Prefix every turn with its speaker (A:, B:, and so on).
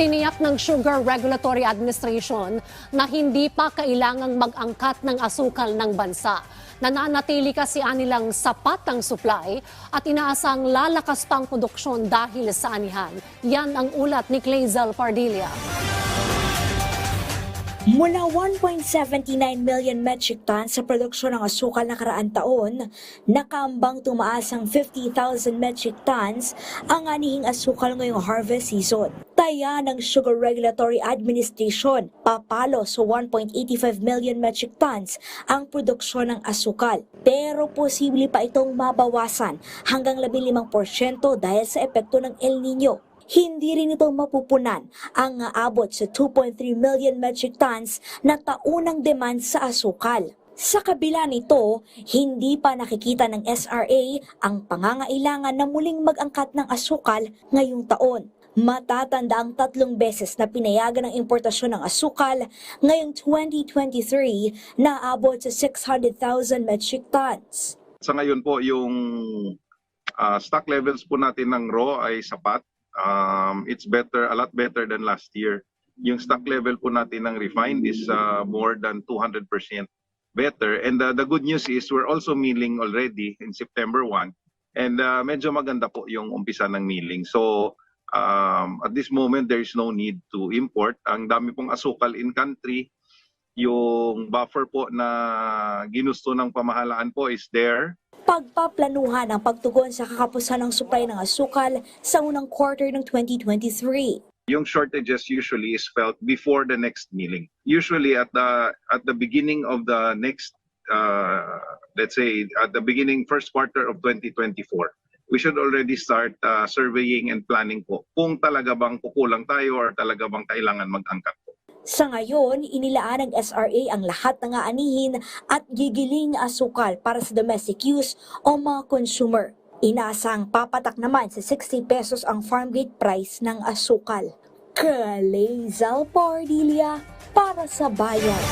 A: Tiniyak ng Sugar Regulatory Administration na hindi pa kailangang mag-angkat ng asukal ng bansa. Nananatili kasi anilang sapat ang supply at inaasang lalakas pang produksyon dahil sa anihan. Yan ang ulat ni Clazel Pardilla.
B: Mula 1.79 million metric tons sa produksyon ng asukal na karaan taon, nakaambang tumaas ang 50,000 metric tons ang anihing asukal ngayong harvest season. Taya ng Sugar Regulatory Administration, papalo sa 1.85 million metric tons ang produksyon ng asukal. Pero posible pa itong mabawasan hanggang 15% dahil sa epekto ng El Nino hindi rin ito mapupunan ang aabot sa 2.3 million metric tons na taunang demand sa asukal. Sa kabila nito, hindi pa nakikita ng SRA ang pangangailangan na muling mag-angkat ng asukal ngayong taon. Matatanda ang tatlong beses na pinayagan ng importasyon ng asukal ngayong 2023 na abot sa 600,000 metric tons.
C: Sa ngayon po, yung ah, stock levels po natin ng raw ay sapat. Um, it's better, a lot better than last year. Yung stock level po natin ng refined is ah, more than 200% better. And ah, the good news is we're also milling already in September 1. And ah, medyo maganda po yung umpisa ng milling. So um, at this moment, there is no need to import. Ang dami pong asukal in country. Yung buffer po na ginusto ng pamahalaan po is there.
B: Pagpaplanuhan ang pagtugon sa kakapusan ng supply ng asukal sa unang quarter ng 2023.
C: Yung shortages usually is felt before the next milling. Usually at the at the beginning of the next uh, let's say at the beginning first quarter of 2024 we should already start uh, surveying and planning po kung talaga bang kukulang tayo or talaga bang kailangan mag-angkat po.
B: Sa ngayon, inilaan ng SRA ang lahat ng aanihin at gigiling asukal para sa domestic use o mga consumer. Inasang papatak naman sa 60 pesos ang farm gate price ng asukal. Kalezal Pardilia para sa bayan.